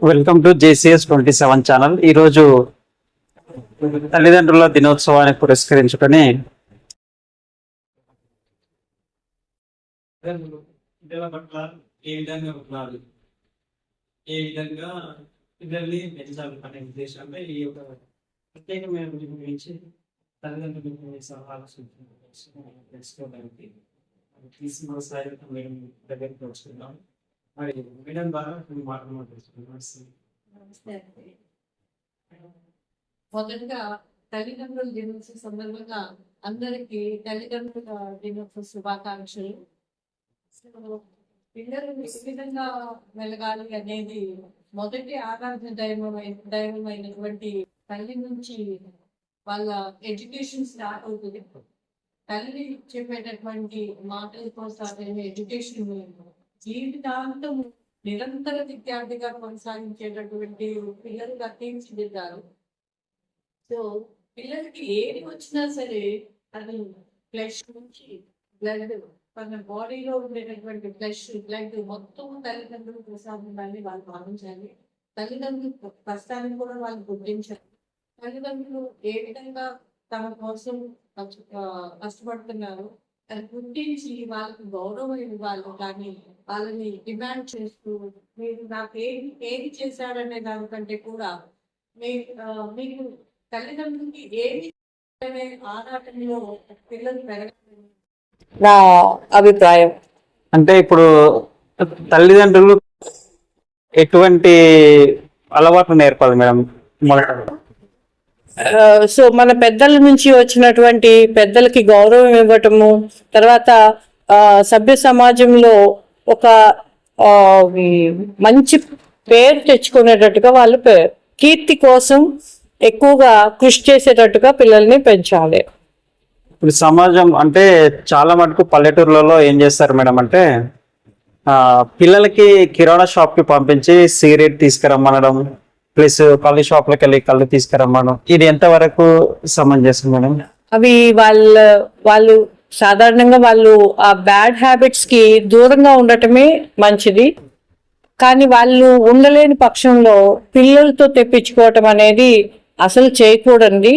Welcome to JCS twenty seven channel ఈరోజు తల్లిదండ్రుల దినోత్సవాన్ని పురస్కరించుకొని ఏ విధంగా ఉండాలి ఏ విధంగా పిల్లల్ని పెంచాలి అనే ఉద్దేశంలో ఈ యొక్క ప్రత్యేకమైన గురించి తల్లిదండ్రులు గురించి సలహాలు తీసుకున్న స్థాయి మేము దగ్గరికి వచ్చుకుందాం. మరి మేడం ద్వారా కొన్ని మాటలు మాట్లాడుతున్నాం నమస్తే. మొదటగా తల్లిదండ్రుల దినోత్సవ సందర్భంగా అందరికీ తల్లిదండ్రుల దినోత్సవ శుభాకాంక్షలు. పిల్లలు ఏ విధంగా అనేది మొదటి ఆరాధన దైవమైన దైవమైనటువంటి తల్లి నుంచి వాళ్ళ ఎడ్యుకేషన్ స్టార్ట్ అవుతుంది. తల్లి చెప్పేటటువంటి మాటలతో సాగిన ఎడ్యుకేషన్ జీవితాంతం నిరంతర విద్యార్థిగా కొనసాగించేటటువంటి పిల్లలుగా తీర్చిదిద్దారు సో పిల్లలకి ఏది వచ్చినా సరే అది ఫ్లెష్ నుంచి బ్లడ్ మన బాడీలో ఉండేటటువంటి ఫ్లెష్ బ్లడ్ మొత్తం తల్లిదండ్రులు ప్రసాదించాలని వాళ్ళు భావించాలి. తల్లిదండ్రులు కష్టాన్ని కూడా వాళ్ళు గుర్తించాలి. తల్లిదండ్రులు ఏ విధంగా తమ కోసం కష్టపడుతున్నారు? గుర్తించి వాళ్ళకి గౌరవం ఇవ్వాలి కానీ వాళ్ళని డిమాండ్ చేస్తూ మీరు నాకు ఏది ఏది చేశారనే దానికంటే కూడా మీ మీకు తల్లిదండ్రులకి ఏది అనే ఆరాటంలో పిల్లలు పెరగాలని నా అభిప్రాయం. అంటే ఇప్పుడు తల్లిదండ్రులు ఎటువంటి అలవాట్లు నేర్పాలి మేడం? మొదట సో మన పెద్దల నుంచి వచ్చినటువంటి పెద్దలకి గౌరవం ఇవ్వటము తర్వాత సభ్య సమాజంలో ఒక మంచి పేరు తెచ్చుకునేటట్టుగా వాళ్ళు పే- కీర్తి కోసం ఎక్కువగా కృషి చేసేటట్టుగా పిల్లల్ని పెంచాలి. ఇప్పుడు సమాజం అంటే చాలా మటుకు పల్లెటూర్లలో ఏం చేస్తారు మేడం అంటే పిల్లలకి కిరాణా షాప్కి పంపించి సిగరెట్ తీసుకురమ్మనడం ప్లస్ కళ్ళు షాప్లకు వెళ్ళి కళ్ళు తీసుకురమ్మడం ఇది ఎంతవరకు సమంజసం మేడం? అవి వాళ్ళ వాళ్ళు సాధారణంగా వాళ్ళు ఆ బ్యాడ్ హ్యాబిట్స్కి దూరంగా ఉండటమే మంచిది. కానీ వాళ్ళు ఉండలేని పక్షంలో పిల్లలతో తెప్పించుకోవటం అనేది అసలు చేయకూడండి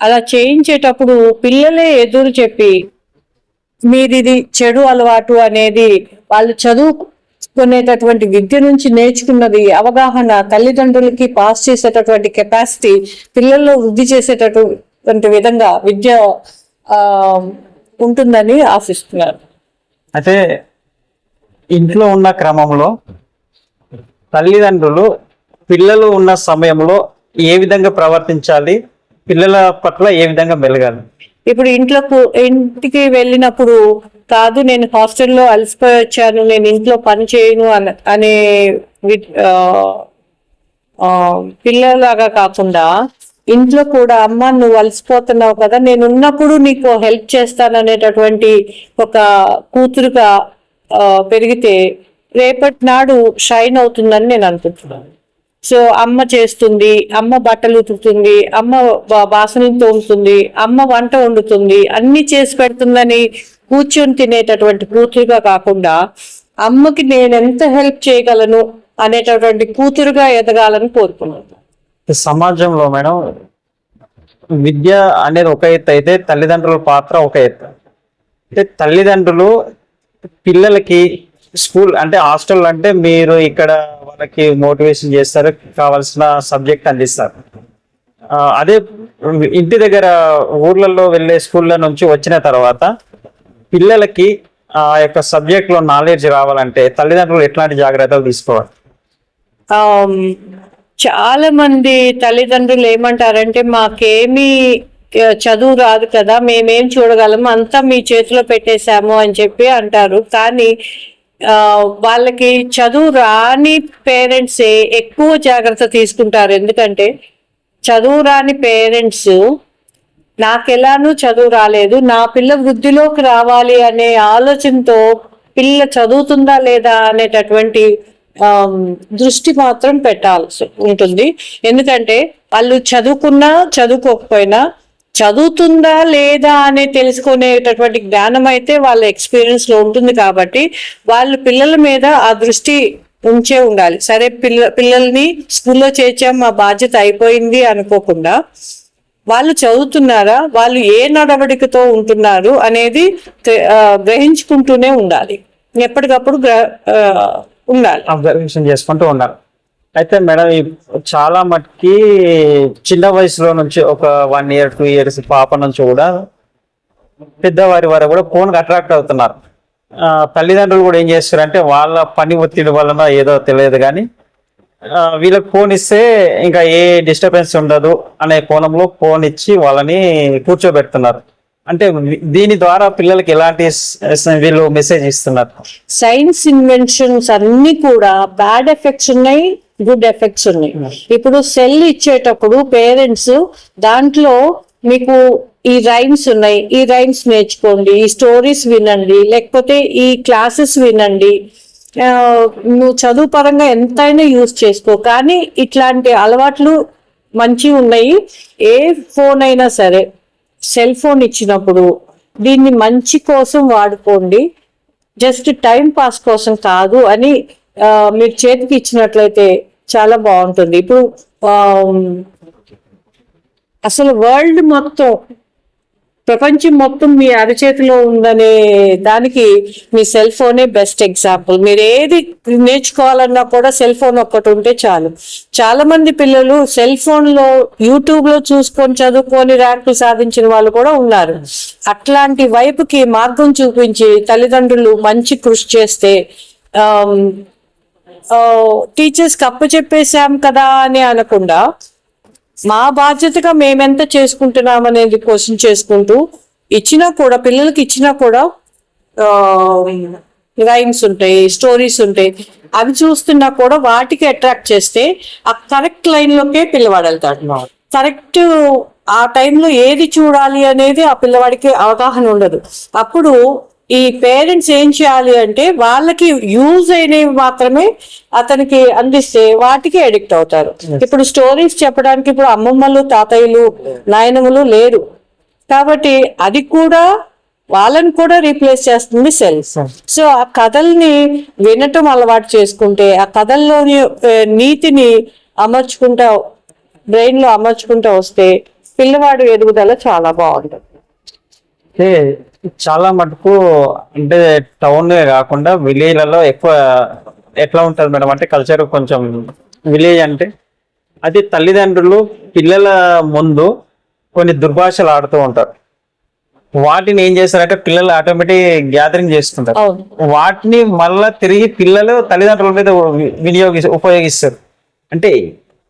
అలా చేయించేటప్పుడు పిల్లలే ఎదురు చెప్పి మీరిది చెడు అలవాటు అనేది వాళ్ళు చదువు చదువుకునేటటువంటి విద్య నుంచి నేర్చుకున్నది అవగాహన తల్లిదండ్రులకి పాస్ చేసేటటువంటి కెపాసిటీ పిల్లల్లో వృద్ధి చేసేటటువంటి విధంగా విద్య ఉంటుందని ఆశిస్తున్నారు అయితే ఇంట్లో ఉన్న క్రమంలో తల్లిదండ్రులు పిల్లలు ఉన్న సమయంలో ఏ విధంగా ప్రవర్తించాలి పిల్లల పట్ల ఏ విధంగా మెలగాలి? ఇప్పుడు ఇంట్లోకి ఇంటికి వెళ్ళినప్పుడు కాదు నేను హాస్టల్లో అలసిపోయి వచ్చాను నేను ఇంట్లో పని చేయను అన అనే పిల్లలాగా కాకుండా ఇంట్లో కూడా అమ్మ నువ్వు అలసిపోతున్నావు కదా నేను ఉన్నప్పుడు నీకు హెల్ప్ చేస్తాను అనేటటువంటి ఒక కూతురుగా పెరిగితే రేపటి నాడు షైన్ అవుతుందని నేను అనుకుంటున్నాను. సో అమ్మ చేస్తుంది అమ్మ బట్టలు ఉతుకుతుంది అమ్మ బా- బాసనలు తోముతుంది అమ్మ వంట వండుతుంది అన్ని చేసి పెడుతుందని కూర్చొని తినేటటువంటి కూతురుగా కాకుండా అమ్మకి నేను ఎంత హెల్ప్ చేయగలను అనేటటువంటి కూతురుగా ఎదగాలని కోరుకున్నాను. సమాజంలో మేడం విద్య అనేది ఒక ఎత్తు అయితే తల్లిదండ్రుల పాత్ర ఒక ఎత్తు. అంటే తల్లిదండ్రులు పిల్లలకి స్కూల్ అంటే హాస్టల్ అంటే మీరు ఇక్కడ వాళ్ళకి మోటివేషన్ చేస్తారు కావాల్సిన సబ్జెక్ట్ అందిస్తారు. అదే ఇంటి దగ్గర ఊర్లలో వెళ్ళే స్కూళ్ళ నుంచి వచ్చిన తర్వాత పిల్లలకి ఆ యొక్క సబ్జెక్ట్లో నాలెడ్జ్ రావాలంటే తల్లిదండ్రులు ఎట్లాంటి జాగ్రత్తలు తీసుకోవాలి? చాలా మంది తల్లిదండ్రులు ఏమంటారంటే మాకేమీ చదువు రాదు కదా మేమేం చూడగలము అంతా మీ చేతిలో పెట్టేశాము అని చెప్పి అంటారు. కానీ వాళ్ళకి చదువు రాని పేరెంట్సే ఎక్కువ జాగ్రత్త తీసుకుంటారు. ఎందుకంటే చదువు రాని పేరెంట్స్ నాకెలానూ చదువు రాలేదు. నా పిల్ల వృద్ధిలోకి రావాలి అనే ఆలోచనతో పిల్ల చదువుతుందా లేదా అనేటటువంటి దృష్టి మాత్రం పెట్టాల్సి ఉంటుంది. ఎందుకంటే వాళ్ళు చదువుకున్నా చదువుకోకపోయినా చదువుతుందా లేదా అని తెలుసుకునేటటువంటి జ్ఞానం అయితే వాళ్ళ ఎక్స్పీరియన్స్లో ఉంటుంది కాబట్టి వాళ్ళు పిల్లల మీద ఆ దృష్టి ఉంచే ఉండాలి. సరే పిల్ల పిల్లల్ని స్కూల్లో చేర్చాం మా బాధ్యత అయిపోయింది అనుకోకుండా వాళ్ళు చదువుతున్నారా? వాళ్ళు ఏ నడవడికతో ఉంటున్నారు అనేది గ్రహించుకుంటూనే ఉండాలి. ఎప్పటికప్పుడు ఉండాలి. అబ్జర్వేషన్ చేసుకుంటూ ఉండాలి. అయితే మేడం చాలా మటుకి చిన్న వయసులో నుంచి ఒక వన్ ఇయర్ టూ ఇయర్స్ పాప నుంచి కూడా పెద్దవారి వరకు కూడా ఫోన్కి అట్రాక్ట్ అవుతున్నారు. తల్లిదండ్రులు కూడా ఏం చేస్తారంటే వాళ్ళ పని ఒత్తిడి వలన ఏదో తెలియదు కానీ వీళ్ళకి ఫోన్ ఇస్తే ఇంకా ఏ డిస్టర్బెన్స్ ఉండదు అనే కోణంలో ఫోన్ ఇచ్చి వాళ్ళని కూర్చోబెడుతున్నారు. అంటే దీని ద్వారా పిల్లలకి ఎలాంటి వీళ్ళు మెసేజ్ ఇస్తున్నారు. సైన్స్ ఇన్వెన్షన్స్ అన్ని కూడా బ్యాడ్ ఎఫెక్ట్స్ ఉన్నాయి గుడ్ ఎఫెక్ట్స్ ఉన్నాయి. ఇప్పుడు సెల్ ఇచ్చేటప్పుడు పేరెంట్స్ దాంట్లో మీకు ఈ రైమ్స్ ఉన్నాయి. ఈ రైమ్స్ నేర్చుకోండి ఈ స్టోరీస్ వినండి లేకపోతే ఈ క్లాసెస్ వినండి నువ్వు చదువు పరంగా ఎంతైనా యూజ్ చేసుకో. కానీ ఇట్లాంటి అలవాట్లు మంచి ఉన్నాయి. ఏ ఫోన్ అయినా సరే సెల్ ఫోన్ ఇచ్చినప్పుడు దీన్ని మంచి కోసం వాడుకోండి. జస్ట్ టైం పాస్ కోసం కాదు అని మీరు చేతికి ఇచ్చినట్లయితే చాలా బాగుంటుంది. ఇప్పుడు అసలు వరల్డ్ మొత్తం ప్రపంచం మొత్తం మీ అరచేతిలో ఉందనే దానికి మీ సెల్ ఫోనే బెస్ట్ ఎగ్జాంపుల్. మీరు ఏది నేర్చుకోవాలన్నా కూడా సెల్ ఫోన్ ఒక్కటి ఉంటే చాలు. చాలా మంది పిల్లలు సెల్ ఫోన్లో యూట్యూబ్లో చూసుకొని చదువుకొని ర్యాంకులు సాధించిన వాళ్ళు కూడా ఉన్నారు. అట్లాంటి వైపుకి మార్గం చూపించి తల్లిదండ్రులు మంచి కృషి చేస్తే టీచర్స్ అప్పు చెప్పేశాం కదా అని అనకుండా మా బాధ్యతగా మేమెంత చేసుకుంటున్నాం అనేది క్వశ్చన్ చేసుకుంటూ ఇచ్చినా కూడా పిల్లలకి ఇచ్చినా కూడా రైమ్స్ ఉంటాయి స్టోరీస్ ఉంటాయి. అవి చూస్తున్నా కూడా వాటికి అట్రాక్ట్ చేస్తే ఆ కరెక్ట్ లైన్లోకే పిల్లవాడు వెళ్తాడు. కరెక్ట్ ఆ టైంలో ఏది చూడాలి అనేది ఆ పిల్లవాడికి అవగాహన ఉండదు. అప్పుడు ఈ పేరెంట్స్ ఏం చేయాలి అంటే వాళ్ళకి యూజ్ అయినవి మాత్రమే అతనికి అందిస్తే వాటికి అడిక్ట్ అవుతారు. ఇప్పుడు స్టోరీస్ చెప్పడానికి ఇప్పుడు అమ్మమ్మలు తాతయ్యలు నాయనములు లేరు. కాబట్టి అది కూడా వాళ్ళని కూడా రీప్లేస్ చేస్తుంది సెల్ సో ఆ కథల్ని వినటం అలవాటు చేసుకుంటే ఆ కథల్లోని నీతిని అమర్చుకుంటా బ్రెయిన్లో అమర్చుకుంటా వస్తే పిల్లవాడు ఎదుగుదల చాలా బాగుంటుంది. అంటే చాలా మటుకు అంటే టౌన్ కాకుండా విలేజ్లలో ఎక్కువ ఎట్లా ఉంటుంది మేడం? అంటే కల్చర్ కొంచెం విలేజ్ అంటే అది తల్లిదండ్రులు పిల్లల ముందు కొన్ని దుర్భాషలు ఆడుతూ ఉంటారు. వాటిని ఏం చేస్తారంటే పిల్లలు ఆటోమేటిక్ గ్యాదరింగ్ చేస్తుంటారు. వాటిని మళ్ళా తిరిగి పిల్లలు తల్లిదండ్రుల మీద వినియోగి ఉపయోగిస్తారు. అంటే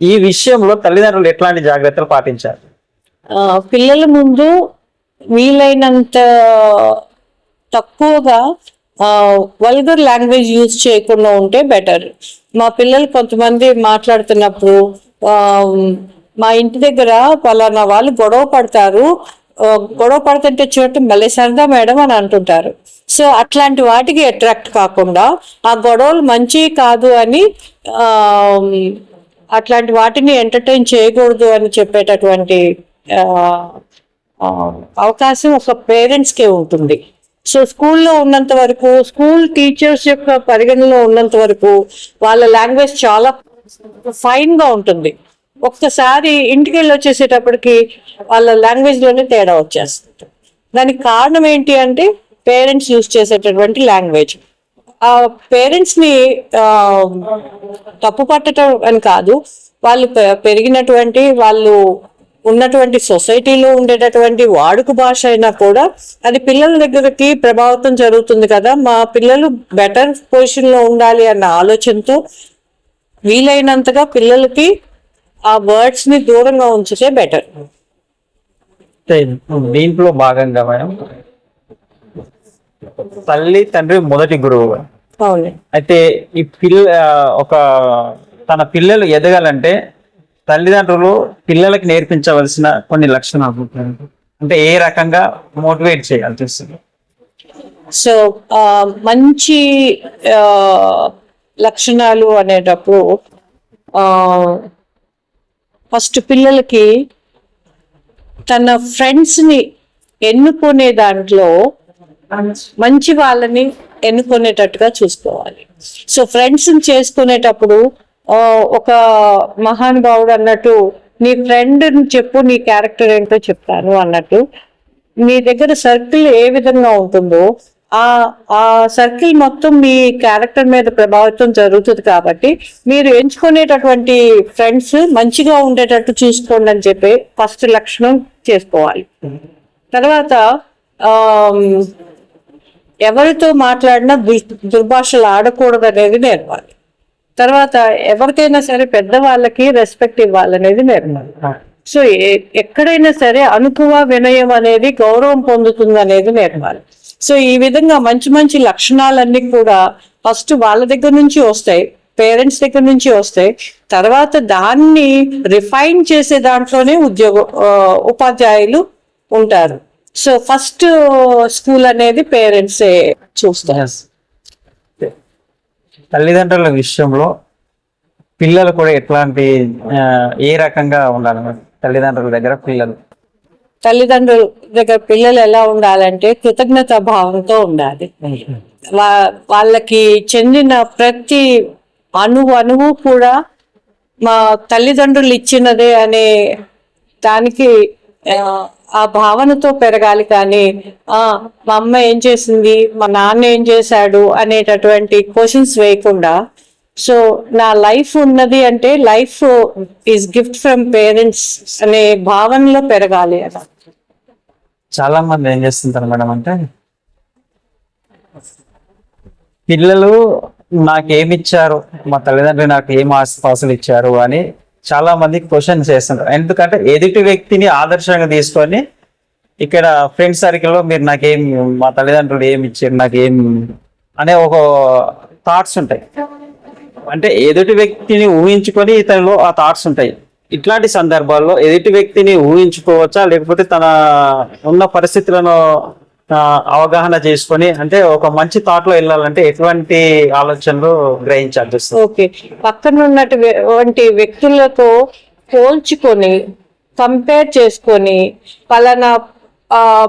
ఈ విషయంలో తల్లిదండ్రులు ఎట్లాంటి జాగ్రత్తలు పాటించాలి? పిల్లల ముందు వీలైనంత తక్కువగా వల్గర్ లాంగ్వేజ్ యూజ్ చేయకుండా ఉంటే బెటర్ మా పిల్లలు కొంతమంది మాట్లాడుతున్నప్పుడు మా ఇంటి దగ్గర పలానా వాళ్ళు గొడవ పడతారు. గొడవ పడుతుంటే చూడటం భలే సరదా మేడం అని అంటుంటారు. సో అట్లాంటి వాటికి అట్రాక్ట్ కాకుండా ఆ గొడవలు మంచి కాదు అని అట్లాంటి వాటిని ఎంటర్టైన్ చేయకూడదు అని చెప్పేటటువంటి అవకాశం ఒక పేరెంట్స్కే ఉంటుంది. సో స్కూల్లో ఉన్నంత వరకు స్కూల్ టీచర్స్ యొక్క పరిగణలో ఉన్నంత వరకు వాళ్ళ లాంగ్వేజ్ చాలా ఫైన్గా ఉంటుంది. ఒక్కసారి ఇంటికి వెళ్ళి వచ్చేసేటప్పటికి వాళ్ళ లాంగ్వేజ్లోనే తేడా వచ్చేస్తుంది. దానికి కారణం ఏంటి అంటే పేరెంట్స్ యూజ్ చేసేటటువంటి లాంగ్వేజ్ ఆ పేరెంట్స్ని తప్పు పట్టడం అని కాదు వాళ్ళు పె- పెరిగినటువంటి వాళ్ళు ఉన్నటువంటి సొసైటీలో ఉండేటటువంటి వాడుక భాష అయినా కూడా అది పిల్లల దగ్గరకి ప్రభావితం జరుగుతుంది కదా. మా పిల్లలు బెటర్ పొజిషన్లో ఉండాలి అన్న ఆలోచనతో వీలైనంతగా పిల్లలకి ఆ వర్డ్స్ని దూరంగా ఉంచితే బెటర్ దీంట్లో భాగంగా మేడం తల్లి తండ్రి మొదటి గురువు అవును. అయితే ఈ పిల్ల ఒక తన పిల్లలు ఎదగాలంటే తల్లిదండ్రులు పిల్లలకి నేర్పించవలసిన కొన్ని లక్షణాలు అంటే ఏ రకంగా మోటివేట్ చేయాల్సి వస్తుంది సో మంచి లక్షణాలు అనేటప్పుడు ఫస్ట్ పిల్లలకి తన ఫ్రెండ్స్ని ఎన్నుకునే దాంట్లో మంచి వాళ్ళని ఎన్నుకునేటట్టుగా చూసుకోవాలి. సో ఫ్రెండ్స్ని చేసుకునేటప్పుడు ఒక మహానుభావుడు అన్నట్టు నీ ఫ్రెండ్ చెప్పు నీ క్యారెక్టర్ ఏంటో చెప్తాను అన్నట్టు. మీ దగ్గర సర్కిల్ ఏ విధంగా ఉంటుందో ఆ ఆ సర్కిల్ మొత్తం మీ క్యారెక్టర్ మీద ప్రభావితం జరుగుతుంది కాబట్టి మీరు ఎంచుకునేటటువంటి ఫ్రెండ్స్ మంచిగా ఉండేటట్టు చూసుకోండి అని చెప్పి ఫస్ట్ లక్షణం చేసుకోవాలి. తర్వాత ఎవరితో మాట్లాడినా దుర్భాషలు ఆడకూడదు అనేది నేర్పాలి. తర్వాత ఎవరికైనా సరే పెద్దవాళ్ళకి రెస్పెక్ట్ ఇవ్వాలనేది నేర్పాలి సో ఏ- ఎక్కడైనా సరే అనుకువ వినయం అనేది గౌరవం పొందుతుంది అనేది నేర్పాలి సో ఈ విధంగా మంచి మంచి లక్షణాలన్నీ కూడా ఫస్ట్ వాళ్ళ దగ్గర నుంచి వస్తాయి పేరెంట్స్ దగ్గర నుంచి వస్తాయి. తర్వాత దాన్ని రిఫైన్ చేసే దాంట్లోనే ఉద్యోగ ఉపాధ్యాయులు ఉంటారు. సో ఫస్ట్ స్కూల్ అనేది పేరెంట్సే చూస్తారు. తల్లిదండ్రుల విషయంలో పిల్లలు కూడా ఎట్లాంటి ఏ రకంగా ఉండాలి? తల్లిదండ్రుల దగ్గర పిల్లలు. తల్లిదండ్రుల దగ్గర పిల్లలు ఎలా ఉండాలంటే కృతజ్ఞత భావంతో ఉండాలి. వా- వాళ్ళకి చెందిన ప్రతి అణువు అణువు కూడా మా తల్లిదండ్రులు ఇచ్చినదే అనే దానికి ఆ, భావనతో పెరగాలి కానీ ఆ మా అమ్మ ఏం చేసింది మా నాన్న ఏం చేశాడు అనేటటువంటి క్వశ్చన్స్ వేయకుండా సో నా లైఫ్ ఉన్నది అంటే life is gift from parents అనే భావనలో పెరగాలి అలా. చాలా మంది ఏం చేస్తుంటారు మేడం అంటే పిల్లలు నాకేమిచ్చారు మా తల్లిదండ్రులు నాకు ఏం ఆస్తిపాసులు ఇచ్చారు అని చాలా మంది క్వశ్చన్ చేస్తుంటారు. ఎందుకంటే ఎదుటి వ్యక్తిని ఆదర్శంగా తీసుకొని ఇక్కడ ఫ్రెండ్ సర్కిల్లో మీరు నాకేం మా తల్లిదండ్రులు ఏమి ఇచ్చారు నాకేం అనే ఒక థాట్స్ ఉంటాయి. అంటే ఎదుటి వ్యక్తిని ఊహించుకొని ఇతనిలో ఆ థాట్స్ ఉంటాయి. ఇట్లాంటి సందర్భాల్లో ఎదుటి వ్యక్తిని ఊహించుకోవచ్చా లేకపోతే తన ఉన్న పరిస్థితులను అవగాహన చేసుకొని అంటే ఒక మంచి థాట్లో వెళ్ళాలంటే ఎటువంటి ఆలోచనలు గ్రహించాలి ఓకే. పక్కన ఉన్నటువంటి వ్యక్తులతో పోల్చుకొని కంపేర్ చేసుకొని పలానా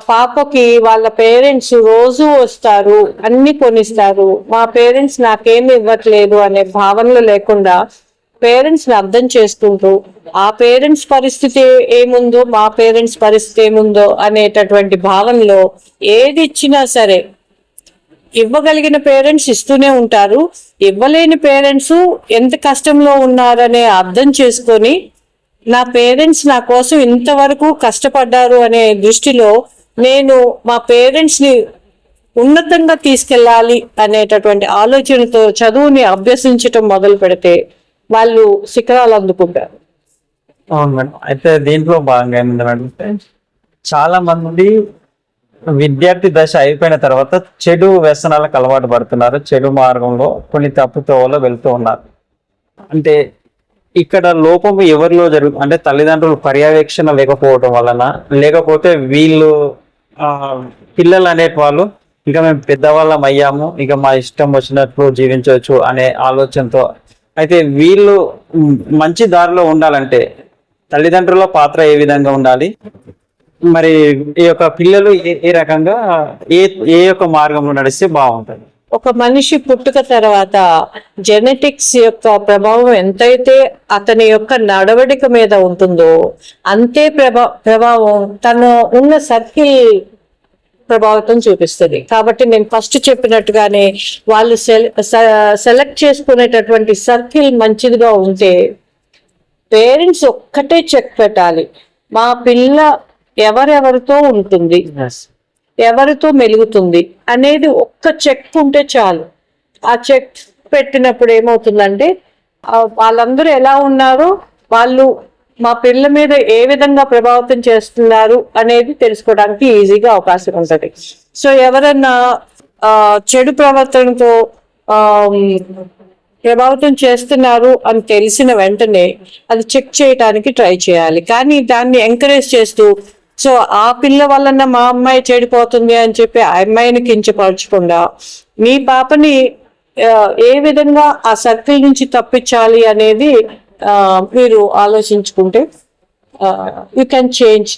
పాపకి వాళ్ళ పేరెంట్స్ రోజు వస్తారు అన్ని కొనిస్తారు మా పేరెంట్స్ నాకేమి ఇవ్వట్లేదు అనే భావనలు లేకుండా పేరెంట్స్ని అర్థం చేసుకుంటూ ఆ పేరెంట్స్ పరిస్థితి ఏముందో మా పేరెంట్స్ పరిస్థితి ఏముందో అనేటటువంటి భావనలో ఏది ఇచ్చినా సరే ఇవ్వగలిగిన పేరెంట్స్ ఇస్తూనే ఉంటారు. ఇవ్వలేని పేరెంట్స్ ఎంత కష్టంలో ఉన్నారనే అర్థం చేసుకొని నా పేరెంట్స్ నా కోసం ఇంతవరకు కష్టపడ్డారు అనే దృష్టిలో నేను మా పేరెంట్స్ని ఉన్నతంగా తీసుకెళ్ళాలి అనేటటువంటి ఆలోచనతో చదువుని అభ్యసించటం మొదలు పెడితే వాళ్ళు శిఖరాలు అందుకుంటారు. అవును మేడం. అయితే దీంట్లో భాగంగా ఏమైంది మేడం? చాలా మంది విద్యార్థి దశ అయిపోయిన తర్వాత చెడు వ్యసనాలకు అలవాటు పడుతున్నారు. చెడు మార్గంలో కొన్ని తప్పుతోవలో వెళ్తూ ఉన్నారు. అంటే ఇక్కడ లోపం ఎవరిలో జరుగు అంటే తల్లిదండ్రులు పర్యవేక్షణ లేకపోవడం వలన లేకపోతే వీళ్ళు పిల్లలు అనే వాళ్ళు ఇక మేము పెద్దవాళ్ళం అయ్యాము. ఇక మా ఇష్టం వచ్చినట్లు జీవించవచ్చు అనే ఆలోచనతో అయితే వీళ్ళు మంచి దారిలో ఉండాలంటే తల్లిదండ్రుల పాత్ర ఏ విధంగా ఉండాలి? మరి ఈ యొక్క పిల్లలు ఏ- ఏ రకంగా ఏ ఏ యొక్క మార్గంలో నడిస్తే బాగుంటుంది? ఒక మనిషి పుట్టుక తర్వాత జెనెటిక్స్ యొక్క ప్రభావం ఎంతైతే అతని యొక్క నడవడిక మీద ఉంటుందో అంతే ప్రభా ప్రభావం తను ఉన్న సర్కిల్ ప్రభావితం చూపిస్తుంది. కాబట్టి నేను ఫస్ట్ చెప్పినట్టుగానే వాళ్ళు సెలెక్ట్ చేసుకునేటటువంటి సర్కిల్ మంచిదిగా ఉంటే పేరెంట్స్ ఒక్కటే చెక్ పెట్టాలి. మా పిల్ల ఎవరెవరితో ఉంటుంది? ఎవరితో మెలుగుతుంది? అనేది ఒక్క చెక్ ఉంటే చాలు. ఆ చెక్ పెట్టినప్పుడు ఏమవుతుందంటే వాళ్ళందరూ ఎలా ఉన్నారు? వాళ్ళు మా పిల్ల మీద ఏ విధంగా ప్రభావితం చేస్తున్నారు అనేది తెలుసుకోవడానికి ఈజీగా అవకాశం ఉంటుంది. సో ఎవరన్నా చెడు ప్రవర్తనతో ప్రభావితం చేస్తున్నారు అని తెలిసిన వెంటనే అది చెక్ చేయడానికి ట్రై చేయాలి. కానీ దాన్ని ఎంకరేజ్ చేస్తూ సో ఆ పిల్ల వలన మా అమ్మాయి చెడిపోతుంది అని చెప్పి ఆ అమ్మాయిని కించపరచకుండా మీ పాపని ఏ విధంగా ఆ సర్కిల్ నుంచి తప్పించాలి అనేది మీరు ఆలోచించుకుంటే యూ కెన్ చేంజ్